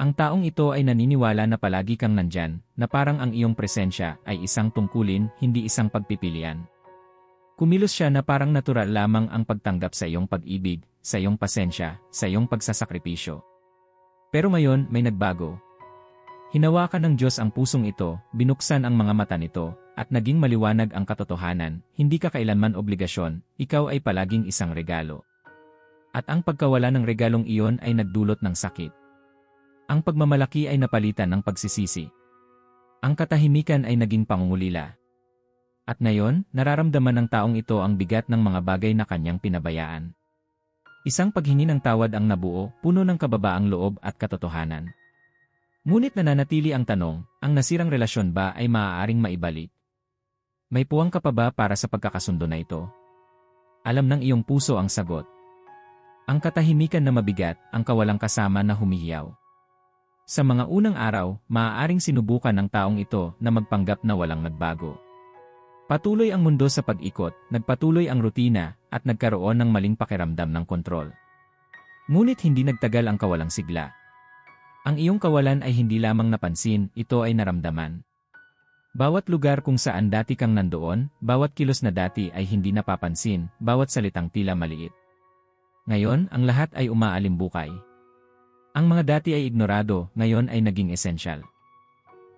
Ang taong ito ay naniniwala na palagi kang nandyan, na parang ang iyong presensya ay isang tungkulin, hindi isang pagpipilian. Kumilos siya na parang natural lamang ang pagtanggap sa iyong pag-ibig, sa iyong pasensya, sa iyong pagsasakripisyo. Pero ngayon, may nagbago. Hinawakan ng Diyos ang pusong ito, binuksan ang mga mata nito, at naging maliwanag ang katotohanan, hindi ka kailanman obligasyon, ikaw ay palaging isang regalo. At ang pagkawala ng regalong iyon ay nagdulot ng sakit. Ang pagmamalaki ay napalitan ng pagsisisi. Ang katahimikan ay naging pangungulila. At ngayon, nararamdaman ng taong ito ang bigat ng mga bagay na kanyang pinabayaan. Isang paghingi ng tawad ang nabuo, puno ng kababaang loob at katotohanan. Ngunit nananatili ang tanong, ang nasirang relasyon ba ay maaaring maibalik? May puwang ka pa ba para sa pagkakasundo na ito? Alam ng iyong puso ang sagot. Ang katahimikan na mabigat, ang kawalang kasama na humihiyaw. Sa mga unang araw, maaaring sinubukan ng taong ito na magpanggap na walang nagbago. Patuloy ang mundo sa pag-ikot, nagpatuloy ang rutina, at nagkaroon ng maling pakiramdam ng kontrol. Ngunit hindi nagtagal ang kawalang sigla. Ang iyong kawalan ay hindi lamang napansin, ito ay naramdaman. Bawat lugar kung saan dati kang nandoon, bawat kilos na dati ay hindi napapansin, bawat salitang tila maliit. Ngayon, ang lahat ay umaalimbukay. Ang mga dati ay ignorado, ngayon ay naging esensyal.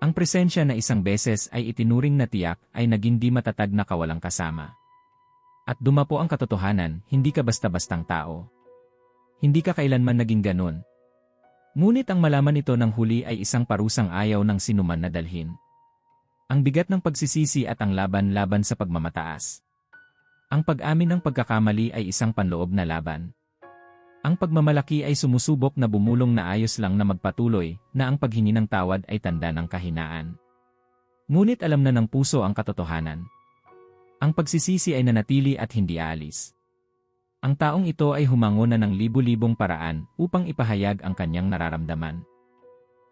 Ang presensya na isang beses ay itinuring na tiyak ay naging di matatag na kawalang kasama. At dumapo ang katotohanan, hindi ka basta-bastang tao. Hindi ka kailanman naging ganun. Ngunit ang malaman ito ng huli ay isang parusang ayaw ng sinuman na dalhin. Ang bigat ng pagsisisi at ang laban-laban sa pagmamataas. Ang pag-amin ng pagkakamali ay isang panloob na laban. Ang pagmamalaki ay sumusubok na bumulong na ayos lang na magpatuloy, na ang paghingi ng tawad ay tanda ng kahinaan. Ngunit alam na ng puso ang katotohanan. Ang pagsisisi ay nanatili at hindi alis. Ang taong ito ay humango na ng libu-libong paraan upang ipahayag ang kanyang nararamdaman.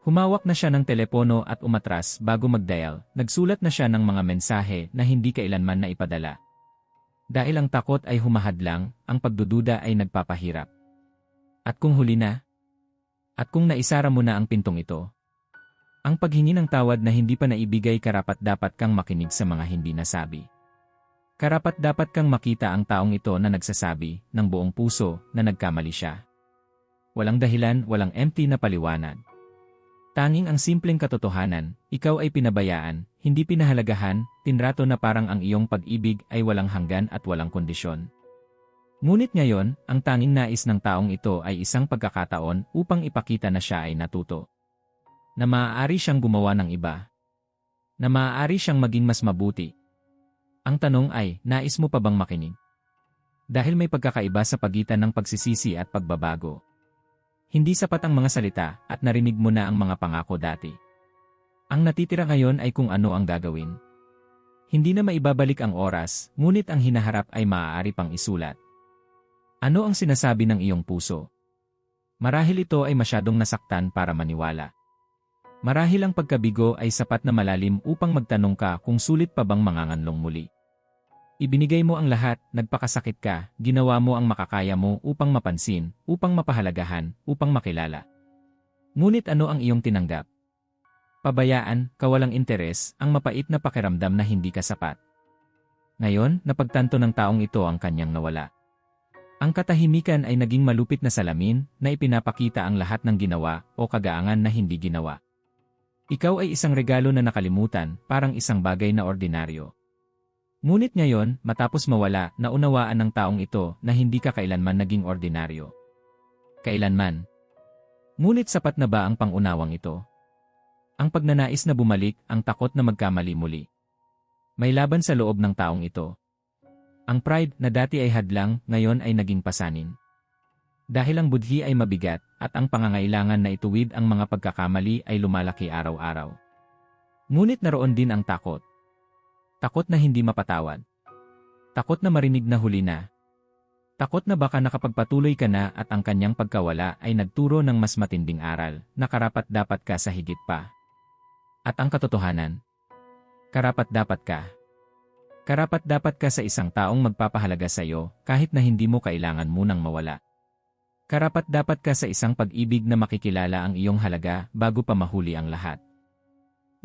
Humawak na siya ng telepono at umatras bago mag-dial, nagsulat na siya ng mga mensahe na hindi kailanman na ipadala. Dahil ang takot ay humahadlang, ang pagdududa ay nagpapahirap. At kung huli na? At kung naisara mo na ang pintong ito? Ang paghingi ng tawad na hindi pa naibigay karapat dapat kang makinig sa mga hindi nasabi. Karapat dapat kang makita ang taong ito na nagsasabi, ng buong puso, na nagkamali siya. Walang dahilan, walang empty na paliwanag. Tanging ang simpleng katotohanan, ikaw ay pinabayaan, hindi pinahalagahan, tinrato na parang ang iyong pag-ibig ay walang hanggan at walang kondisyon. Ngunit ngayon, ang tanging nais ng taong ito ay isang pagkakataon upang ipakita na siya ay natuto. Na maaari siyang gumawa ng iba. Na maaari siyang maging mas mabuti. Ang tanong ay, nais mo pa bang makinig? Dahil may pagkakaiba sa pagitan ng pagsisisi at pagbabago. Hindi sapat ang mga salita at narinig mo na ang mga pangako dati. Ang natitira ngayon ay kung ano ang gagawin. Hindi na maibabalik ang oras, ngunit ang hinaharap ay maaari pang isulat. Ano ang sinasabi ng iyong puso? Marahil ito ay masyadong nasaktan para maniwala. Marahil ang pagkabigo ay sapat na malalim upang magtanong ka kung sulit pa bang manganganlong muli. Ibinigay mo ang lahat, nagpakasakit ka, ginawa mo ang makakaya mo upang mapansin, upang mapahalagahan, upang makilala. Ngunit ano ang iyong tinanggap? Pabayaan, kawalang interes, ang mapait na pakiramdam na hindi ka sapat. Ngayon, napagtanto ng taong ito ang kanyang nawala. Ang katahimikan ay naging malupit na salamin na ipinapakita ang lahat ng ginawa o kagaangan na hindi ginawa. Ikaw ay isang regalo na nakalimutan, parang isang bagay na ordinaryo. Ngunit ngayon, matapos mawala, naunawaan ng taong ito na hindi ka kailanman naging ordinaryo. Kailanman. Ngunit sapat na ba ang pangunawang ito? Ang pagnanais na bumalik, ang takot na magkamali muli. May laban sa loob ng taong ito. Ang pride na dati ay hadlang, ngayon ay naging pasanin. Dahil ang budhi ay mabigat at ang pangangailangan na ituwid ang mga pagkakamali ay lumalaki araw-araw. Ngunit naroon din ang takot. Takot na hindi mapatawad. Takot na marinig na huli na. Takot na baka nakapagpatuloy ka na at ang kanyang pagkawala ay nagturo ng mas matinding aral na karapat dapat ka sa higit pa. At ang katotohanan, karapat dapat ka. Karapat dapat ka sa isang taong magpapahalaga sa iyo kahit na hindi mo kailangan munang mawala. Karapat dapat ka sa isang pag-ibig na makikilala ang iyong halaga bago pa mahuli ang lahat.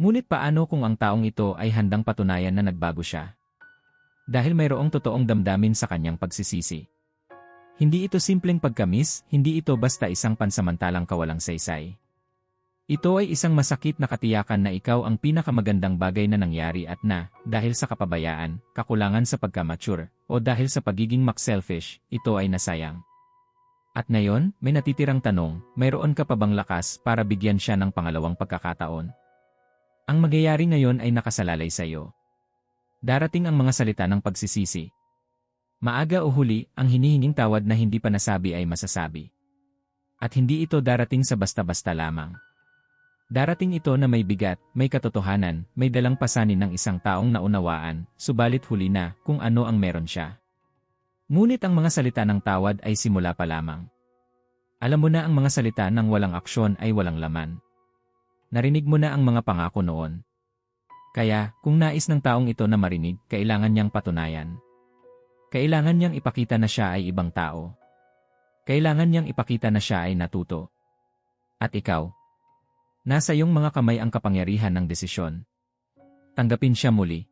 Ngunit paano kung ang taong ito ay handang patunayan na nagbago siya? Dahil mayroong totoong damdamin sa kanyang pagsisisi. Hindi ito simpleng pagkamis, hindi ito basta isang pansamantalang kawalang saysay. Ito ay isang masakit na katiyakan na ikaw ang pinakamagandang bagay na nangyari at na, dahil sa kapabayaan, kakulangan sa pagkamature, o dahil sa pagiging mak-selfish, ito ay nasayang. At ngayon, may natitirang tanong, mayroon ka pa bang lakas para bigyan siya ng pangalawang pagkakataon? Ang magyayari ngayon ay nakasalalay sa iyo. Darating ang mga salita ng pagsisisi. Maaga o huli, ang hinihinging tawad na hindi pa nasabi ay masasabi. At hindi ito darating sa basta-basta lamang. Darating ito na may bigat, may katotohanan, may dalang pasanin ng isang taong naunawaan, subalit huli na kung ano ang meron siya. Ngunit ang mga salita ng tawad ay simula pa lamang. Alam mo na ang mga salita ng walang aksyon ay walang laman. Narinig mo na ang mga pangako noon. Kaya, kung nais ng taong ito na marinig, kailangan niyang patunayan. Kailangan niyang ipakita na siya ay ibang tao. Kailangan niyang ipakita na siya ay natuto. At ikaw? Nasa iyong mga kamay ang kapangyarihan ng desisyon. Tanggapin siya muli.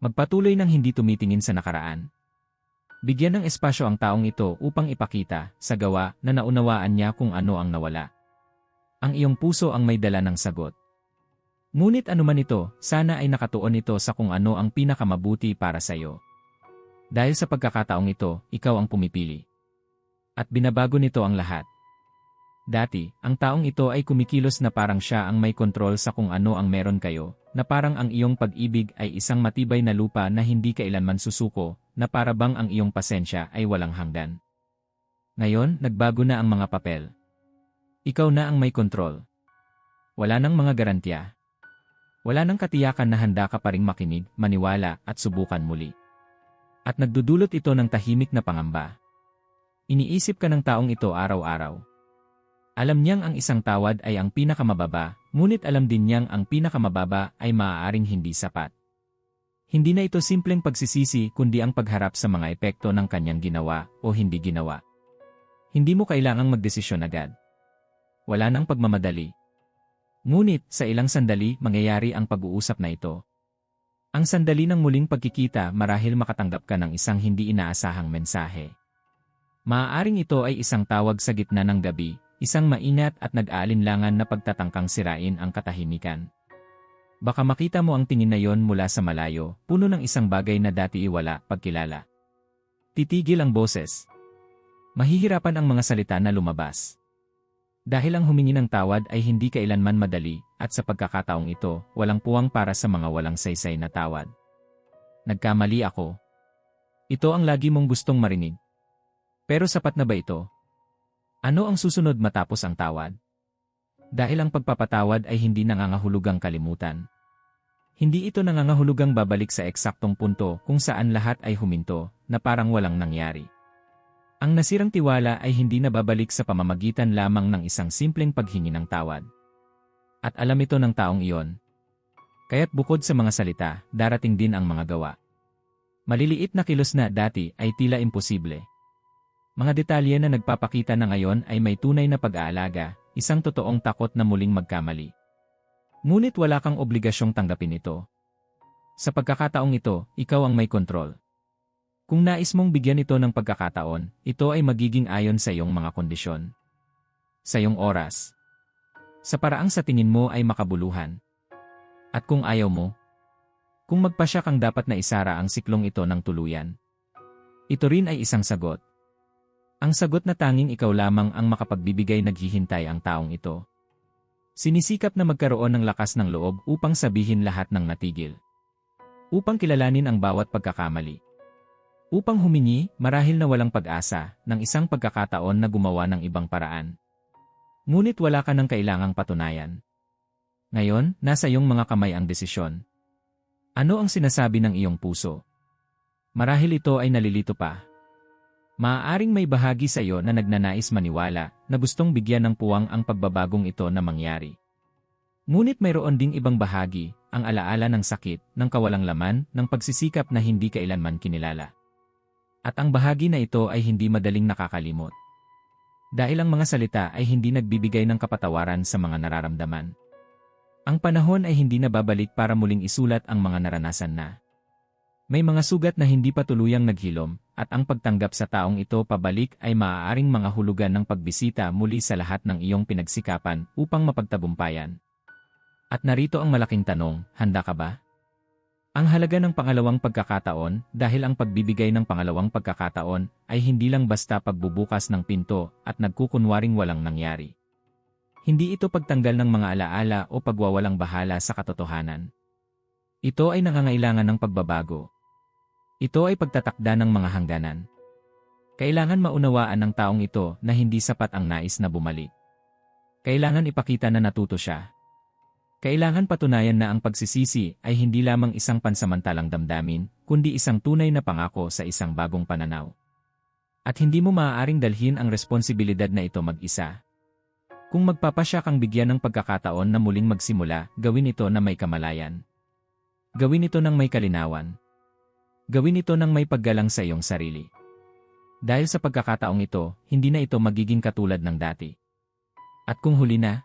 Magpatuloy ng hindi tumitingin sa nakaraan. Bigyan ng espasyo ang taong ito upang ipakita, sa gawa, na naunawaan niya kung ano ang nawala. Ang iyong puso ang may dala ng sagot. Ngunit anuman ito, sana ay nakatuon ito sa kung ano ang pinakamabuti para sa iyo. Dahil sa pagkakataong ito, ikaw ang pumipili. At binabago nito ang lahat. Dati, ang taong ito ay kumikilos na parang siya ang may kontrol sa kung ano ang meron kayo, na parang ang iyong pag-ibig ay isang matibay na lupa na hindi kailanman susuko, na para bang ang iyong pasensya ay walang hanggan. Ngayon, nagbago na ang mga papel. Ikaw na ang may kontrol. Wala nang mga garantya. Wala nang katiyakan na handa ka pa ring makinig, maniwala, at subukan muli. At nagdudulot ito ng tahimik na pangamba. Iniisip ka ng taong ito araw-araw. Alam niyang ang isang tawad ay ang pinakamababa, ngunit alam din niyang ang pinakamababa ay maaaring hindi sapat. Hindi na ito simpleng pagsisisi kundi ang pagharap sa mga epekto ng kanyang ginawa o hindi ginawa. Hindi mo kailangang magdesisyon agad. Wala nang pagmamadali. Ngunit, sa ilang sandali, mangyayari ang pag-uusap na ito. Ang sandali ng muling pagkikita marahil makatanggap ka ng isang hindi inaasahang mensahe. Maaaring ito ay isang tawag sa gitna ng gabi, isang mainat at nag-aalinlangan na pagtatangkang sirain ang katahimikan. Baka makita mo ang tingin na yon mula sa malayo, puno ng isang bagay na dati iwala pagkilala. Titigil ang boses. Mahihirapan ang mga salita na lumabas. Dahil ang humingi ng tawad ay hindi kailanman madali, at sa pagkakataong ito, walang puwang para sa mga walang saysay na tawad. Nagkamali ako. Ito ang lagi mong gustong marinig. Pero sapat na ba ito? Ano ang susunod matapos ang tawad? Dahil ang pagpapatawad ay hindi nangangahulugang kalimutan. Hindi ito nangangahulugang babalik sa eksaktong punto kung saan lahat ay huminto, na parang walang nangyari. Ang nasirang tiwala ay hindi nababalik sa pamamagitan lamang ng isang simpleng paghingi ng tawad. At alam ito ng taong iyon. Kaya't bukod sa mga salita, darating din ang mga gawa. Maliliit na kilos na dati ay tila imposible. Mga detalye na nagpapakita na ngayon ay may tunay na pag-aalaga, isang totoong takot na muling magkamali. Ngunit wala kang obligasyong tanggapin ito. Sa pagkakataong ito, ikaw ang may kontrol. Kung nais mong bigyan ito ng pagkakataon, ito ay magiging ayon sa iyong mga kondisyon. Sa iyong oras. Sa paraang sa tingin mo ay makabuluhan. At kung ayaw mo, kung magpasya kang dapat na isara ang siklong ito ng tuluyan. Ito rin ay isang sagot. Ang sagot na tanging ikaw lamang ang makapagbibigay naghihintay ang taong ito. Sinisikap na magkaroon ng lakas ng loob upang sabihin lahat ng natigil. Upang kilalanin ang bawat pagkakamali. Upang humingi, marahil na walang pag-asa, ng isang pagkakataon na gumawa ng ibang paraan. Ngunit wala ka ng kailangang patunayan. Ngayon, nasa iyong mga kamay ang desisyon. Ano ang sinasabi ng iyong puso? Marahil ito ay nalilito pa, Maaaring may bahagi sa iyo na nagnanais maniwala na gustong bigyan ng puwang ang pagbabagong ito na mangyari. Ngunit mayroon ding ibang bahagi, ang alaala ng sakit, ng kawalang laman, ng pagsisikap na hindi kailanman kinilala. At ang bahagi na ito ay hindi madaling nakakalimot. Dahil ang mga salita ay hindi nagbibigay ng kapatawaran sa mga nararamdaman. Ang panahon ay hindi na babalik para muling isulat ang mga naranasan na. May mga sugat na hindi pa tuluyang naghilom, at ang pagtanggap sa taong ito pabalik ay maaaring mga hulugan ng pagbisita muli sa lahat ng iyong pinagsikapan upang mapagtabumpayan. At narito ang malaking tanong, handa ka ba? Ang halaga ng pangalawang pagkakataon dahil ang pagbibigay ng pangalawang pagkakataon ay hindi lang basta pagbubukas ng pinto at nagkukunwaring walang nangyari. Hindi ito pagtanggal ng mga alaala o pagwawalang bahala sa katotohanan. Ito ay nangangailangan ng pagbabago. Ito ay pagtatakda ng mga hangganan. Kailangan maunawaan ng taong ito na hindi sapat ang nais na bumalik. Kailangan ipakita na natuto siya. Kailangan patunayan na ang pagsisisi ay hindi lamang isang pansamantalang damdamin, kundi isang tunay na pangako sa isang bagong pananaw. At hindi mo maaaring dalhin ang responsibilidad na ito mag-isa. Kung magpapasya kang bigyan ng pagkakataon na muling magsimula, gawin ito na may kamalayan. Gawin ito ng may kalinawan. Gawin ito ng may paggalang sa iyong sarili. Dahil sa pagkakataong ito, hindi na ito magiging katulad ng dati. At kung huli na,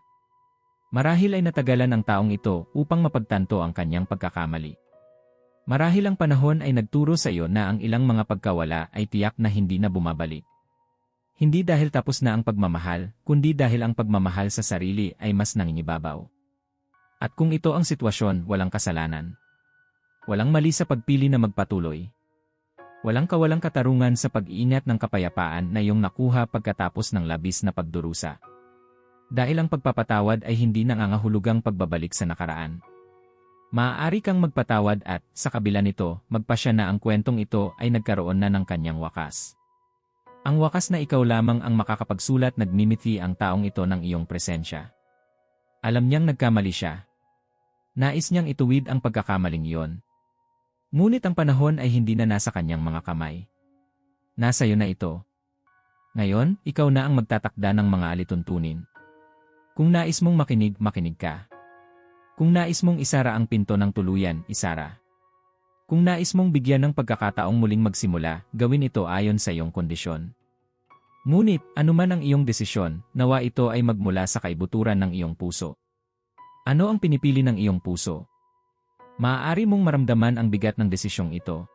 marahil ay natagalan ang taong ito upang mapagtanto ang kanyang pagkakamali. Marahil ang panahon ay nagturo sa iyo na ang ilang mga pagkawala ay tiyak na hindi na bumabalik. Hindi dahil tapos na ang pagmamahal, kundi dahil ang pagmamahal sa sarili ay mas nangingibabaw. At kung ito ang sitwasyon, walang kasalanan. Walang mali sa pagpili na magpatuloy. Walang kawalang katarungan sa pag-iingat ng kapayapaan na iyong nakuha pagkatapos ng labis na pagdurusa. Dahil ang pagpapatawad ay hindi nangangahulugang pagbabalik sa nakaraan. Maaari kang magpatawad at, sa kabila nito, magpasya na ang kwentong ito ay nagkaroon na ng kanyang wakas. Ang wakas na ikaw lamang ang makakapagsulat nagmimiti ang taong ito ng iyong presensya. Alam niyang nagkamali siya. Nais niyang ituwid ang pagkakamaling iyon, Ngunit ang panahon ay hindi na nasa kanyang mga kamay. Nasa iyo na ito. Ngayon, ikaw na ang magtatakda ng mga alituntunin. Kung nais mong makinig, makinig ka. Kung nais mong isara ang pinto ng tuluyan, isara. Kung nais mong bigyan ng pagkakataong muling magsimula, gawin ito ayon sa iyong kondisyon. Ngunit, anuman ang iyong desisyon, nawa ito ay magmula sa kaibuturan ng iyong puso. Ano ang pinipili ng iyong puso? Maaari mong maramdaman ang bigat ng desisyong ito.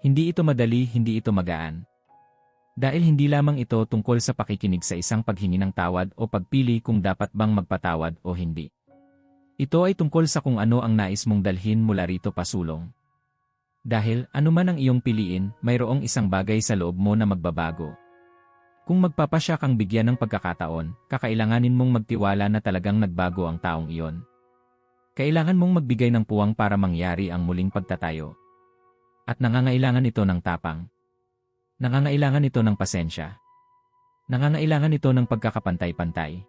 Hindi ito madali, hindi ito magaan. Dahil hindi lamang ito tungkol sa pakikinig sa isang paghingi ng tawad o pagpili kung dapat bang magpatawad o hindi. Ito ay tungkol sa kung ano ang nais mong dalhin mula rito pasulong. Dahil anuman ang iyong piliin, mayroong isang bagay sa loob mo na magbabago. Kung magpapasya kang bigyan ng pagkakataon, kakailanganin mong magtiwala na talagang nagbago ang taong iyon. Kailangan mong magbigay ng puwang para mangyari ang muling pagtatayo. At nangangailangan ito ng tapang. Nangangailangan ito ng pasensya. Nangangailangan ito ng pagkakapantay-pantay.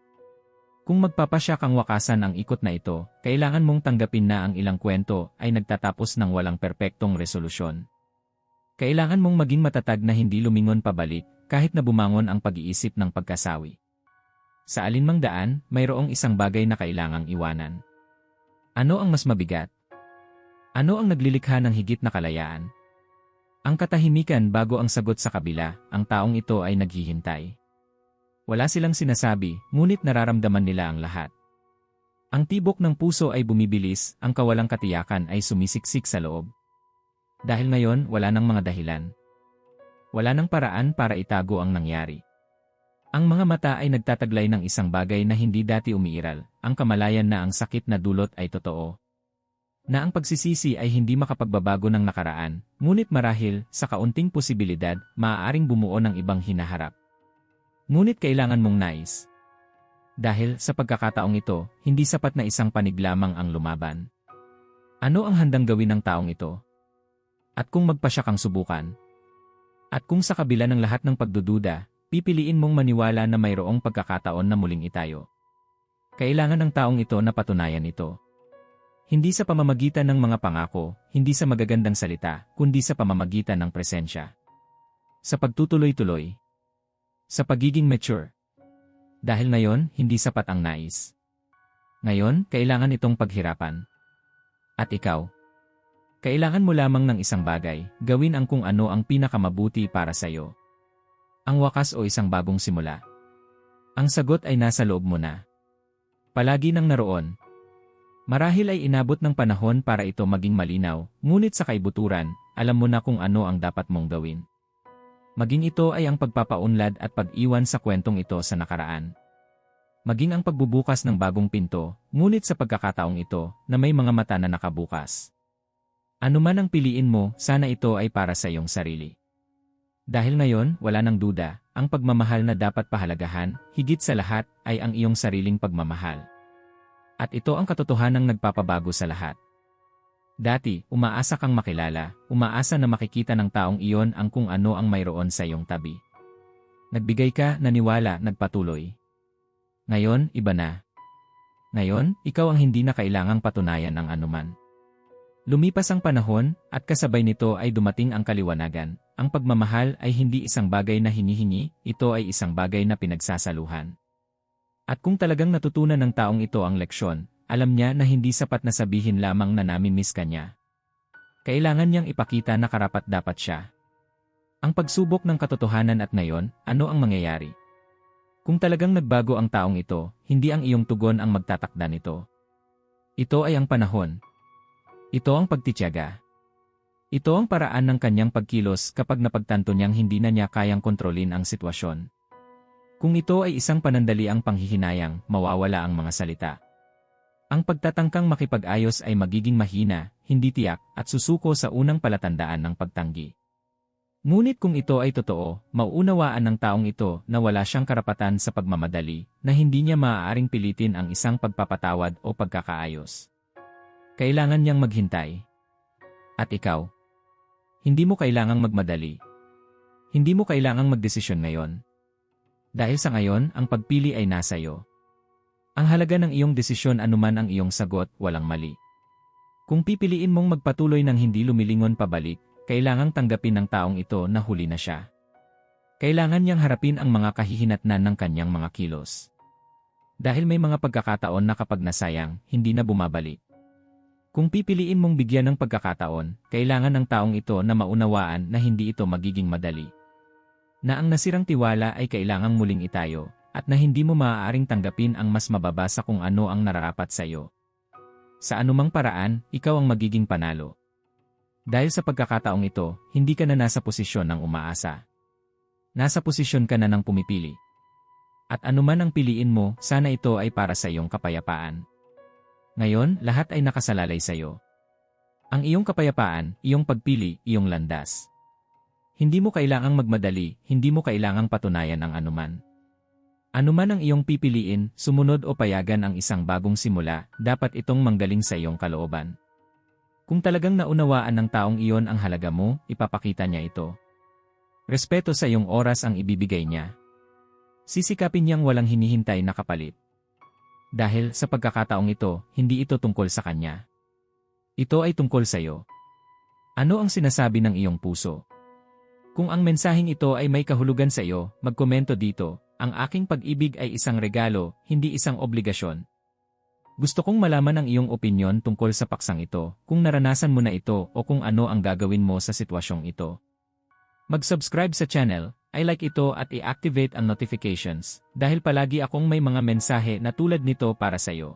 Kung magpapasya kang wakasan ang ikot na ito, kailangan mong tanggapin na ang ilang kwento ay nagtatapos ng walang perpektong resolusyon. Kailangan mong maging matatag na hindi lumingon pabalik kahit na bumangon ang pag-iisip ng pagkasawi. Sa alinmang daan, mayroong isang bagay na kailangang iwanan. Ano ang mas mabigat? Ano ang naglilikha ng higit na kalayaan? Ang katahimikan bago ang sagot sa kabila, ang taong ito ay naghihintay. Wala silang sinasabi, ngunit nararamdaman nila ang lahat. Ang tibok ng puso ay bumibilis, ang kawalang katiyakan ay sumisiksik sa loob. Dahil ngayon, wala nang mga dahilan. Wala nang paraan para itago ang nangyari. Ang mga mata ay nagtataglay ng isang bagay na hindi dati umiiral, ang kamalayan na ang sakit na dulot ay totoo. Na ang pagsisisi ay hindi makapagbabago ng nakaraan, ngunit marahil, sa kaunting posibilidad, maaaring bumuo ng ibang hinaharap. Ngunit kailangan mong nais. Dahil, sa pagkakataong ito, hindi sapat na isang panig lamang ang lumaban. Ano ang handang gawin ng taong ito? At kung magpasya kang subukan? At kung sa kabila ng lahat ng pagdududa, pipiliin mong maniwala na mayroong pagkakataon na muling itayo. Kailangan ng taong ito na patunayan ito. Hindi sa pamamagitan ng mga pangako, hindi sa magagandang salita, kundi sa pamamagitan ng presensya. Sa pagtutuloy-tuloy. Sa pagiging mature. Dahil ngayon, hindi sapat ang nais. Ngayon, kailangan itong paghirapan. At ikaw? Kailangan mo lamang ng isang bagay, gawin ang kung ano ang pinakamabuti para sa iyo. Ang wakas o isang bagong simula. Ang sagot ay nasa loob mo na. Palagi nang naroon. Marahil ay inabot ng panahon para ito maging malinaw, ngunit sa kaibuturan, alam mo na kung ano ang dapat mong gawin. Maging ito ay ang pagpapaunlad at pag-iwan sa kwentong ito sa nakaraan. Maging ang pagbubukas ng bagong pinto, ngunit sa pagkakataong ito, na may mga mata na nakabukas. Ano man ang piliin mo, sana ito ay para sa iyong sarili. Dahil ngayon, wala nang duda, ang pagmamahal na dapat pahalagahan, higit sa lahat, ay ang iyong sariling pagmamahal. At ito ang katotohanang nagpapabago sa lahat. Dati, umaasa kang makilala, umaasa na makikita ng taong iyon ang kung ano ang mayroon sa iyong tabi. Nagbigay ka, naniwala, nagpatuloy. Ngayon, iba na. Ngayon, ikaw ang hindi na kailangang patunayan ng anuman. Lumipas ang panahon, at kasabay nito ay dumating ang kaliwanagan. Ang pagmamahal ay hindi isang bagay na hinihingi, ito ay isang bagay na pinagsasaluhan. At kung talagang natutunan ng taong ito ang leksyon, alam niya na hindi sapat na sabihin lamang na namimiss ka niya. Kailangan niyang ipakita na karapat dapat siya. Ang pagsubok ng katotohanan at ngayon, ano ang mangyayari? Kung talagang nagbago ang taong ito, hindi ang iyong tugon ang magtatakda nito. Ito ay ang panahon. Ito ang pagtityaga. Ito ang paraan ng kanyang pagkilos kapag napagtanto niyang hindi na niya kayang kontrolin ang sitwasyon. Kung ito ay isang panandaliang panghihinayang, mawawala ang mga salita. Ang pagtatangkang makipag-ayos ay magiging mahina, hindi tiyak, at susuko sa unang palatandaan ng pagtanggi. Ngunit kung ito ay totoo, mauunawaan ng taong ito na wala siyang karapatan sa pagmamadali, na hindi niya maaaring pilitin ang isang pagpapatawad o pagkakaayos. Kailangan niyang maghintay. At ikaw? Hindi mo kailangang magmadali. Hindi mo kailangang magdesisyon ngayon. Dahil sa ngayon, ang pagpili ay nasa iyo. Ang halaga ng iyong desisyon anuman ang iyong sagot, walang mali. Kung pipiliin mong magpatuloy ng hindi lumilingon pabalik, kailangang tanggapin ng taong ito na huli na siya. Kailangan niyang harapin ang mga kahihinatnan ng kanyang mga kilos. Dahil may mga pagkakataon na kapag nasayang, hindi na bumabalik. Kung pipiliin mong bigyan ng pagkakataon, kailangan ng taong ito na maunawaan na hindi ito magiging madali. Na ang nasirang tiwala ay kailangang muling itayo, at na hindi mo maaaring tanggapin ang mas mababa sa kung ano ang nararapat sa iyo. Sa anumang paraan, ikaw ang magiging panalo. Dahil sa pagkakataong ito, hindi ka na nasa posisyon ng umaasa. Nasa posisyon ka na ng pumipili. At anuman ang piliin mo, sana ito ay para sa iyong kapayapaan. Ngayon, lahat ay nakasalalay sa iyo. Ang iyong kapayapaan, iyong pagpili, iyong landas. Hindi mo kailangang magmadali, hindi mo kailangang patunayan ang anuman. Ano man ang iyong pipiliin, sumunod o payagan ang isang bagong simula, dapat itong manggaling sa iyong kalooban. Kung talagang naunawaan ng taong iyon ang halaga mo, ipapakita niya ito. Respeto sa iyong oras ang ibibigay niya. Sisikapin niyang walang hinihintay na kapalit. Dahil sa pagkakataong ito, hindi ito tungkol sa kanya. Ito ay tungkol sa iyo. Ano ang sinasabi ng iyong puso? Kung ang mensaheng ito ay may kahulugan sa iyo, magkomento dito, ang aking pag-ibig ay isang regalo, hindi isang obligasyon. Gusto kong malaman ang iyong opinyon tungkol sa paksang ito, kung naranasan mo na ito o kung ano ang gagawin mo sa sitwasyong ito. Mag-subscribe sa channel, i-like ito at i-activate ang notifications, dahil palagi akong may mga mensahe na tulad nito para sa iyo.